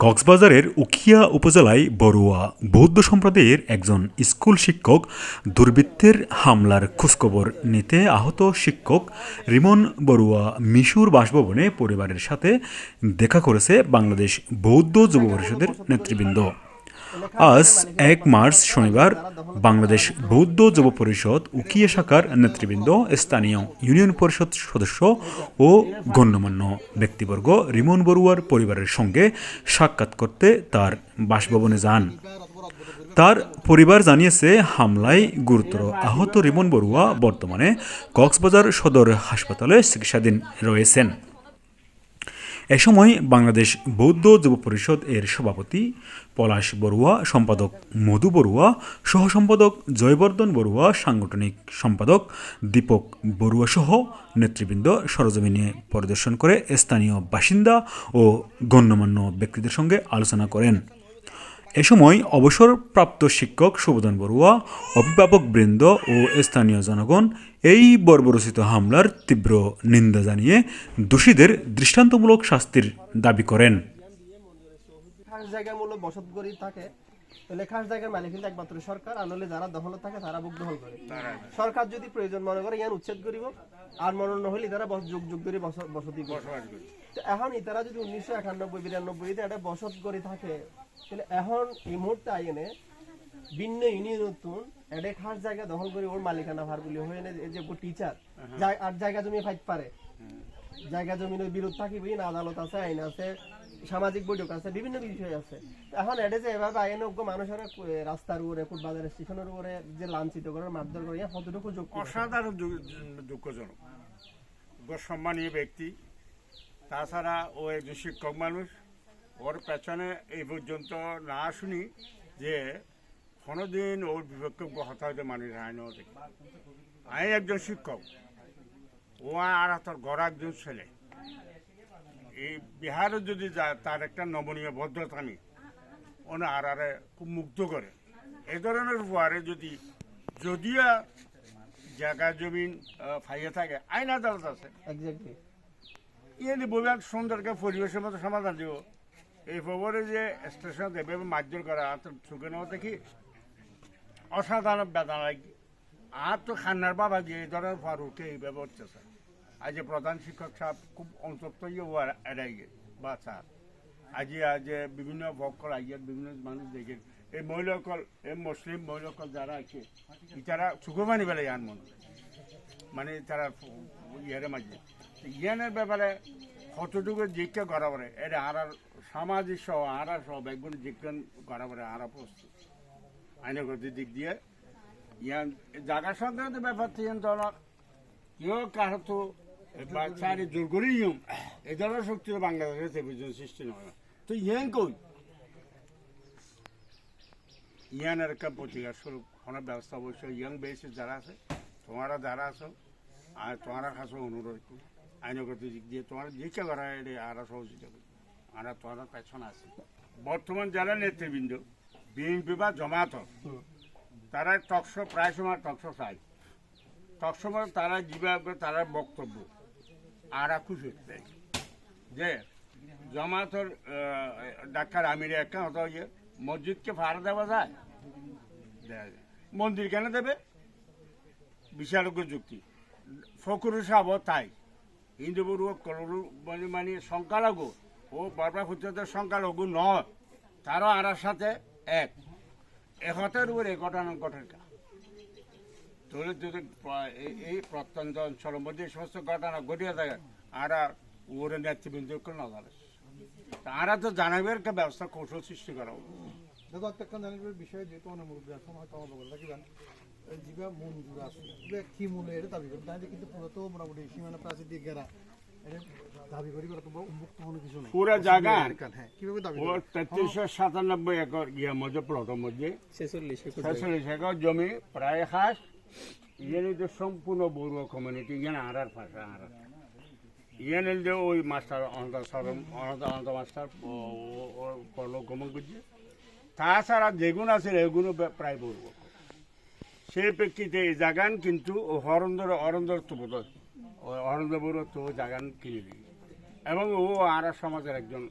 কক্সবাজারের উখিয়া উপজেলায় বড়ুয়া বৌদ্ধ সম্প্রদায়ের একজন স্কুল শিক্ষক দুর্বৃত্তের হামলার খোঁজখবর নিতে আহত শিক্ষক রিমন বড়ুয়া মিশুর বাসভবনে পরিবারের সাথে দেখা করেছে বাংলাদেশ বৌদ্ধ যুব পরিষদের নেতৃবৃন্দ। আজ এক মার্চ শনিবার বাংলাদেশ বৌদ্ধ যুব পরিষদ উকিয়া শাখার নেতৃবৃন্দ, স্থানীয় ইউনিয়ন পরিষদ সদস্য ও গণ্যমান্য ব্যক্তিবর্গ রিমন বড়ুয়ার পরিবারের সঙ্গে সাক্ষাৎ করতে তার বাসভবনে যান। তার পরিবার জানিয়েছে, হামলায় গুরুতর আহত রিমন বড়ুয়া বর্তমানে কক্সবাজার সদর হাসপাতালে চিকিৎসাধীন রয়েছেন। এ সময় বাংলাদেশ বৌদ্ধ যুব পরিষদ এর সভাপতি পলাশ বড়ুয়া, সম্পাদক মধু বড়ুয়া সহ সম্পাদক জয়বর্ধন বড়ুয়া, সাংগঠনিক সম্পাদক দীপক বড়ুয়া সহ নেতৃবৃন্দ সরজমিনে পরিদর্শন করে স্থানীয় বাসিন্দা ও গণ্যমান্য ব্যক্তিদের সঙ্গে আলোচনা করেন। এ সময় অবসরপ্রাপ্ত শিক্ষক সুবোধন বড়ুয়া, অভিভাবক বৃন্দ ও স্থানীয় জনগণ এই বর্বরচিত হামলার তীব্র নিন্দা জানিয়ে দোষীদের দৃষ্টান্তমূলক শাস্তির দাবি করেন। জায়গায় বসত থাকে। তাহলে খাস জায়গার মালিক কিন্তু একমাত্র সরকার আর নইলে যারা দখল থাকে তারা বুক দখল করে। সরকার যদি প্রয়োজন মনে করে ইয়ান উচ্ছেদ করিব আর মনে নহলে তারা যুগ যুগ ধরে বস- বসতি করবে তো এখন ইতারা যদি উনিশশো একানব্বই বিরানব্বই এটা বসত করে থাকে তাহলে এখন এই মুহূর্তে আইনে ভিন্ন ইউনিয়ন নতুন এটা খাস জায়গা দখল করে ওর মালিকানা ভার বলি হয়ে না এই যে টিচার আর জায়গা জমি ফাইট পারে। জায়গা জমিনের বিরোধ থাকিবই না আদালত আছে আইন আছে সামাজিক বৈঠক আছে, বিভিন্ন বিষয় আছে। এখন এটা যে এভাবে আইন অজ্ঞ মানুষের রাস্তার উপরে ফুটবাজার স্টেশনের উপরে যে লাঞ্ছিত করার মারধর করে কতটুকু যোগ্য অসাধারণ দুঃখজনক। সম্মানীয় ব্যক্তি, তাছাড়া ও একজন শিক্ষক মানুষ, ওর পেছনে এই পর্যন্ত না শুনি যে কোনোদিন ওর বিপক্ষে হতাহতে মানুষ আইন আমি একজন শিক্ষক, ও আর তোর গড় একজন ছেলে। এই বিহারে যদি যায় তার একটা নমনীয় ভদ্রতা নেই। ওনা আর আরে খুব মুগ্ধ করে। এ ধরনের উপহারে যদি যদিও জায়গা জমিন ফাইয়ে থাকে আইন আদালত আছে। ইয়ে বলবেন সুন্দরকে পরিবেশের মতো সমাধান দিব। এই খবরে যে স্টেশন এভাবে মারধর করা আর তো চোখে নেওয়া দেখি অসাধারণ বেদনা লাগে আর তো খান্নার বাবা যে এই ধরনের ফার উঠে এইভাবে হচ্ছে আজ প্রধান শিক্ষক সাহেব খুব অন্তপ্ত ও এড়াই গে বা স্যার আজি আজ বিভিন্ন ভক্কল আইয়ে বিভিন্ন মানুষ দেখে এই মহিলাসকল, এই মুসলিম মহিলাসকল যারা আছে তারা মানি বেলা ইয়ান মন মানে তারা ইয়ারে মাঝে। ইয়ানের ব্যাপারে কতটুকু জিজ্ঞা করা পারে এটা আর সামাজিক সহ আর সহ একগুণ জিজ্ঞান করা পারে আর প্রস্তুত আইনগত দিক দিয়ে ইয়ান জায়গা সংক্রান্ত ব্যাপার থেকে কেউ কারও তো নিয়ম। এই ধরনের শক্তি তো বাংলাদেশে টেলিভিশন সৃষ্টি না। তো ইয়ান কই ইয়ানের একটা প্রতিকার স্বরূপ। কোনো ব্যবস্থা অবশ্যই ইয়াং বেসে যারা আছে, তোমারা যারা আছো, আর তোমারা কাছে অনুরোধ করি। আইনগত দিক দিয়ে তোমার জিজ্ঞাসা করা এটা আরও সহযোগিতা করি আমরা পেছনে আছি। বর্তমান যারা নেতৃবৃন্দ, বিএনপি বা জমাত, তারা টকশো, প্রায় সময় টকশো চাই টকসময় তারা যেভাবে তারা বক্তব্য। খুশি হতে যে জমাতর ডাক্তার আমির একটা হতো ইয়ে মসজিদকে ভাড়া দেওয়া যায়? মন্দির কেন দেবে? বিশালজ্ঞ যুক্তি। ফকুর সাহেব তাই। হিন্দু বড়ু করু মানে সংখ্যালঘু। ও বারবার হুচ্চদের সংখ্যালঘু নয়। তারও আর সাথে এক। একতার উপর এ ঘটনা ঘটনা যদি এই- এই প্রত্যন্ত অঞ্চলের মধ্যে এই সমস্ত ঘটনা ঘটিয়ে থাকে। আর ওর নেতৃবৃন্দ নজর তারা তো জানাবের ব্যবস্থা কৌশল সৃষ্টি করা উচিত। দেখো একটা একটা জানিবার বিষয় যেহেতু অনেক মুরব্বী আছে হয়তো আমার বলে রাখিবেন জিবা মঞ্জুর আছে। জিবা কি মূল্য এটা দাবি করেন তাহলে কিন্তু পুরো তো মোটামুটি সীমানা প্রাচীর দিয়ে ঘেরা। দাবি করি করা তো উন্মুক্ত কোনো কিছু নেই। পুরা জায়গা? হ্যাঁ কীভাবে দাবি ও তেত্রিশশো সাতানব্বই একর ইয়ের মধ্যে প্লটের মধ্যে। ছেচল্লিশ ছেচল্লিশ একর জমি প্রায় হাস ইয়ানি তো সম্পূর্ণ বড়ুয়া কমিউনিটি ইয়ান আরার ভাষা, আরার। ইয়ান যে ওই মাস্টার অনন্ত সরম অনন্ত মাস্টার তাছাড়া যেগুন আছে এগুলো প্রায় বড়ুয়া সেই প্রেক্ষিতে এই জাগান কিন্তু হরন্দর, অরন্দর তো বোধ অরন্দ বড়ুয়া তো জাগান কিনে দিই এবং ও আর সমাজের একজন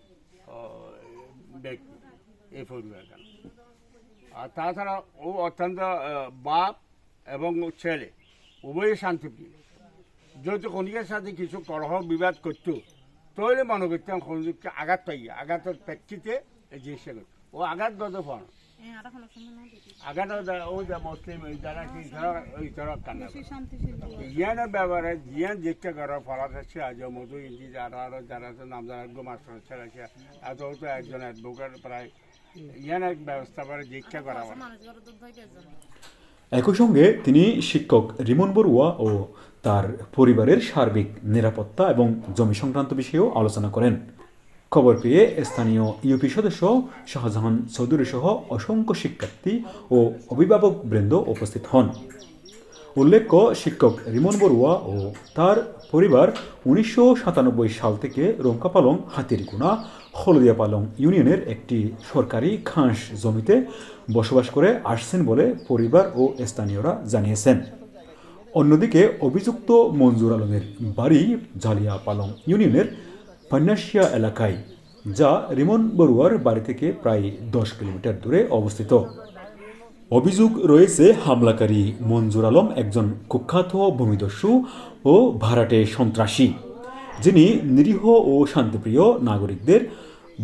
ব্যক্তি, এই পরিবারখানা আর তাছাড়া ও অত্যন্ত বাপ এবং ছেলে উভয়ই শান্তিপ্রিয়। যদি কণিকের সাথে কিছু কলহ বিবাদ করতো তাহলে মনে করতাম খনিককে আঘাত পাই আঘাতের প্রেক্ষিতে এই জিনিসটা করতো ও আঘাত গত ফোন আঘাত ও যে মুসলিম যারা কি ওই তারা কান্না ইয়ানের ব্যাপারে জিয়ান ফলাত হচ্ছে আজ মধু ইন্দি যারা আরও যারা আছে নাম জানা মাস্টার ছেলে আছে এত তো একজন অ্যাডভোকেট প্রায় ইয়ানের ব্যবস্থা করে জিজ্ঞা করা হয়। একই সঙ্গে তিনি শিক্ষক রিমন বড়ুয়া ও তার পরিবারের সার্বিক নিরাপত্তা এবং জমি সংক্রান্ত বিষয়েও আলোচনা করেন। খবর পেয়ে স্থানীয় ইউপি সদস্য শাহজাহান চৌধুরী সহ অসংখ্য শিক্ষার্থী ও অভিভাবক বৃন্দ উপস্থিত হন। উল্লেখ্য, শিক্ষক রিমন বড়ুয়া ও তার পরিবার উনিশশো সাতানব্বই সাল থেকে রঙ্কাপালং হাতিরগুনা হলদিয়াপালং ইউনিয়নের একটি সরকারি খাস জমিতে বসবাস করে আসছেন বলে পরিবার ও স্থানীয়রা জানিয়েছেন। অন্যদিকে অভিযুক্ত মঞ্জুর আলমের বাড়ি জালিয়াপালং ইউনিয়নের পান্নাশিয়া এলাকায়, যা রিমন বড়ুয়ার বাড়ি থেকে প্রায় দশ কিলোমিটার দূরে অবস্থিত। অভিযোগ রয়েছে, হামলাকারী মঞ্জুর আলম একজন কুখ্যাত ভূমিদস্যু ও ভাড়াটে সন্ত্রাসী। যিনি নিরীহ ও শান্তিপ্রিয় নাগরিকদের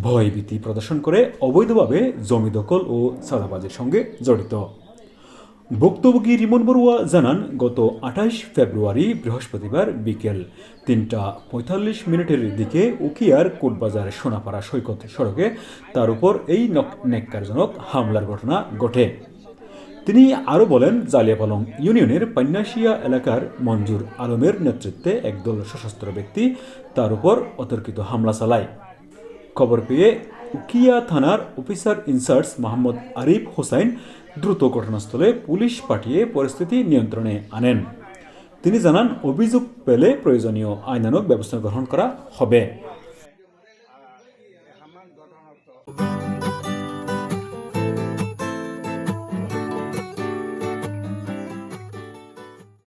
ভয়ভীতি প্রদর্শন করে অবৈধভাবে জমি দখল ও চাঁদাবাজের সঙ্গে জড়িত। ভুক্তভোগী রিমন বড়ুয়া জানান, গত আঠাইশ ফেব্রুয়ারি বৃহস্পতিবার বিকেল তিনটা পঁয়তাল্লিশ মিনিটের দিকে উকিয়ার কোটবাজার সোনাপাড়া সৈকত সড়কে তার উপর এই নক- নেককারজনক হামলার ঘটনা ঘটে। তিনি আরও বলেন জালিয়াপালং ইউনিয়নের পান্নাশিয়া এলাকার মঞ্জুর আলমের নেতৃত্বে একদল সশস্ত্র ব্যক্তি তার উপর অতর্কিত হামলা চালায়। খবর পেয়ে উকিয়া থানার officer in charge Mohammad Arif Hossain দ্রুত ঘটনাস্থলে পুলিশ পাঠিয়ে পরিস্থিতি নিয়ন্ত্রণে আনেন। তিনি জানান, অভিযোগ পেলে প্রয়োজনীয় আইনানুগ ব্যবস্থা গ্রহণ করা হবে।